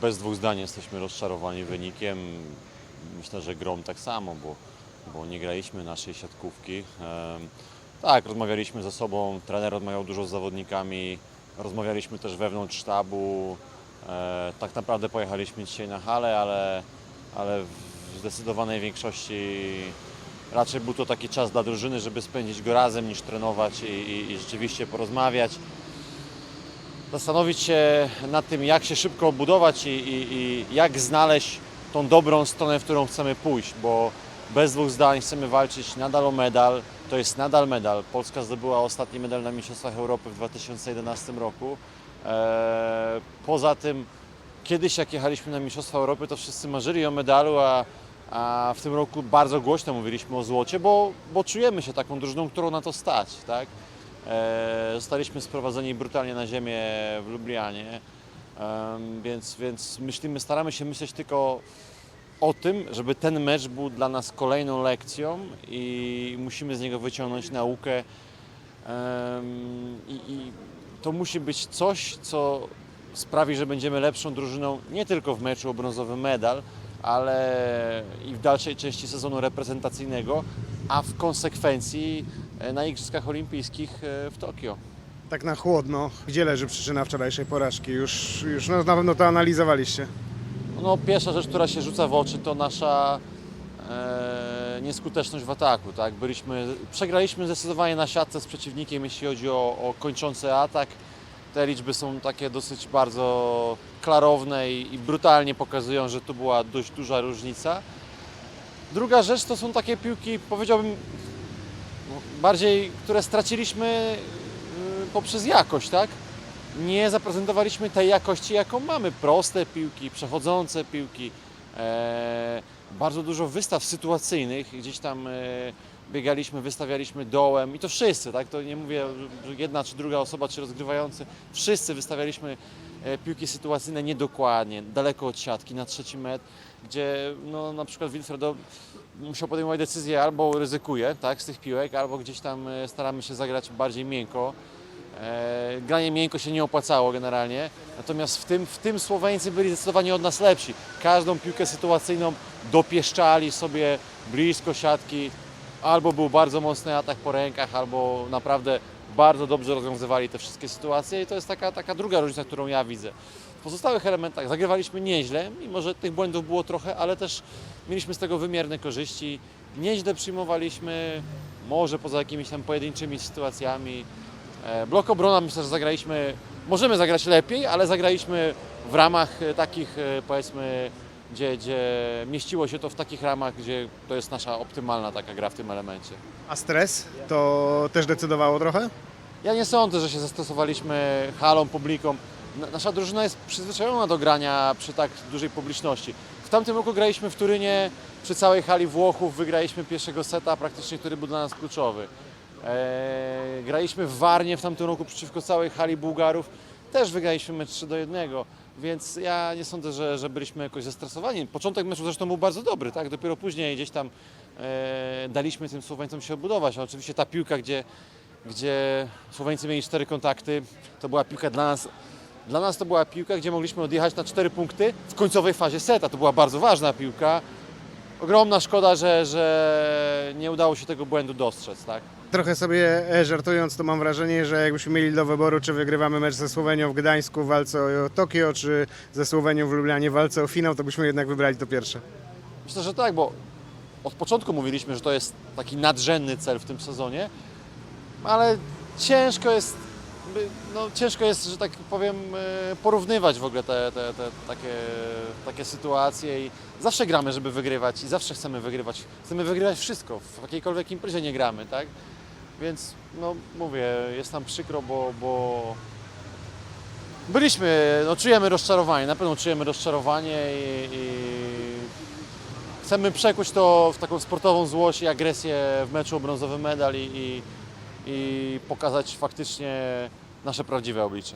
bez dwóch zdań jesteśmy rozczarowani wynikiem. Myślę, że grom tak samo, bo, bo nie graliśmy naszej siatkówki. Tak, rozmawialiśmy ze sobą, trener rozmawiał dużo z zawodnikami, rozmawialiśmy też wewnątrz sztabu. E, Tak naprawdę pojechaliśmy dzisiaj na halę, ale, ale w zdecydowanej większości raczej był to taki czas dla drużyny, żeby spędzić go razem niż trenować i, i, i rzeczywiście porozmawiać zastanowić się nad tym, jak się szybko obudować i, i, i jak znaleźć tą dobrą stronę, w którą chcemy pójść, bo bez dwóch zdań chcemy walczyć nadal o medal. To jest nadal medal. Polska zdobyła ostatni medal na Mistrzostwach Europy w 2011 roku. Eee, poza tym, kiedyś jak jechaliśmy na Mistrzostwa Europy, to wszyscy marzyli o medalu, a, a w tym roku bardzo głośno mówiliśmy o złocie, bo, bo czujemy się taką drużyną, którą na to stać. Tak? E, Zostaliśmy sprowadzeni brutalnie na ziemię w Lublianie, więc, więc myślimy, staramy się myśleć tylko o tym, żeby ten mecz był dla nas kolejną lekcją i musimy z niego wyciągnąć naukę. I, I to musi być coś, co sprawi, że będziemy lepszą drużyną nie tylko w meczu o brązowy medal, ale i w dalszej części sezonu reprezentacyjnego, a w konsekwencji na Igrzyskach Olimpijskich e, w Tokio. Tak na chłodno, gdzie leży przyczyna wczorajszej porażki? Już, już no, na pewno to analizowaliście. No, pierwsza rzecz, która się rzuca w oczy, to nasza e, nieskuteczność w ataku. Tak? Byliśmy, przegraliśmy zdecydowanie na siatce z przeciwnikiem, jeśli chodzi o, o kończący atak. Te liczby są takie dosyć bardzo klarowne i, i brutalnie pokazują, że tu była dość duża różnica. Druga rzecz to są takie piłki, powiedziałbym, bardziej, które straciliśmy y, poprzez jakość, tak? nie zaprezentowaliśmy tej jakości, jaką mamy. Proste piłki, przechodzące piłki, e, bardzo dużo wystaw sytuacyjnych, gdzieś tam e, biegaliśmy, wystawialiśmy dołem i to wszyscy, tak? To nie mówię, jedna czy druga osoba, czy rozgrywający, wszyscy wystawialiśmy e, piłki sytuacyjne niedokładnie, daleko od siatki, na trzeci metr, gdzie no, na przykład Wilfredo musiał podejmować decyzję albo ryzykuje tak, z tych piłek, albo gdzieś tam e, staramy się zagrać bardziej miękko. E, granie miękko się nie opłacało generalnie, natomiast w tym, w tym Słoweńcy byli zdecydowanie od nas lepsi. Każdą piłkę sytuacyjną dopieszczali sobie blisko siatki, albo był bardzo mocny atak po rękach, albo naprawdę bardzo dobrze rozwiązywali te wszystkie sytuacje i to jest taka, taka druga różnica, którą ja widzę. W pozostałych elementach zagrywaliśmy nieźle, mimo że tych błędów było trochę, ale też mieliśmy z tego wymierne korzyści. Nieźle przyjmowaliśmy, może poza jakimiś tam pojedynczymi sytuacjami. E, Blok obrona myślę, że zagraliśmy, możemy zagrać lepiej, ale zagraliśmy w ramach e, takich e, powiedzmy, gdzie, gdzie mieściło się to w takich ramach, gdzie to jest nasza optymalna taka gra w tym elemencie. A stres to też decydowało trochę? Ja nie sądzę, że się zastosowaliśmy halą, publiką. Nasza drużyna jest przyzwyczajona do grania przy tak dużej publiczności. W tamtym roku graliśmy w Turynie przy całej hali Włochów, wygraliśmy pierwszego seta praktycznie, który był dla nas kluczowy. Eee, graliśmy w Warnie w tamtym roku przeciwko całej hali Bułgarów, też wygraliśmy mecz 3 do 1, więc ja nie sądzę, że, że byliśmy jakoś zestresowani. Początek meczu zresztą był bardzo dobry, tak? Dopiero później gdzieś tam e, daliśmy tym Słoweńcom się odbudować, a oczywiście ta piłka, gdzie gdzie Słoweńcy mieli cztery kontakty. To była piłka dla nas. Dla nas to była piłka, gdzie mogliśmy odjechać na cztery punkty w końcowej fazie seta. To była bardzo ważna piłka. Ogromna szkoda, że, że nie udało się tego błędu dostrzec. Tak? Trochę sobie e, żartując, to mam wrażenie, że jakbyśmy mieli do wyboru, czy wygrywamy mecz ze Słowenią w Gdańsku w walce o Tokio, czy ze Słowenią w Lublianie w walce o finał, to byśmy jednak wybrali to pierwsze. Myślę, że tak, bo od początku mówiliśmy, że to jest taki nadrzędny cel w tym sezonie, ale ciężko jest, no, ciężko jest, że tak powiem, e, porównywać w ogóle te, te, te takie, takie sytuacje i zawsze gramy, żeby wygrywać i zawsze chcemy wygrywać. Chcemy wygrywać wszystko, w jakiejkolwiek imprezie nie gramy, tak? Więc, no mówię, jest nam przykro, bo, bo byliśmy, no czujemy rozczarowanie, na pewno czujemy rozczarowanie i, i chcemy przekuć to w taką sportową złość i agresję w meczu o brązowy medal i, i, i pokazać faktycznie nasze prawdziwe oblicze.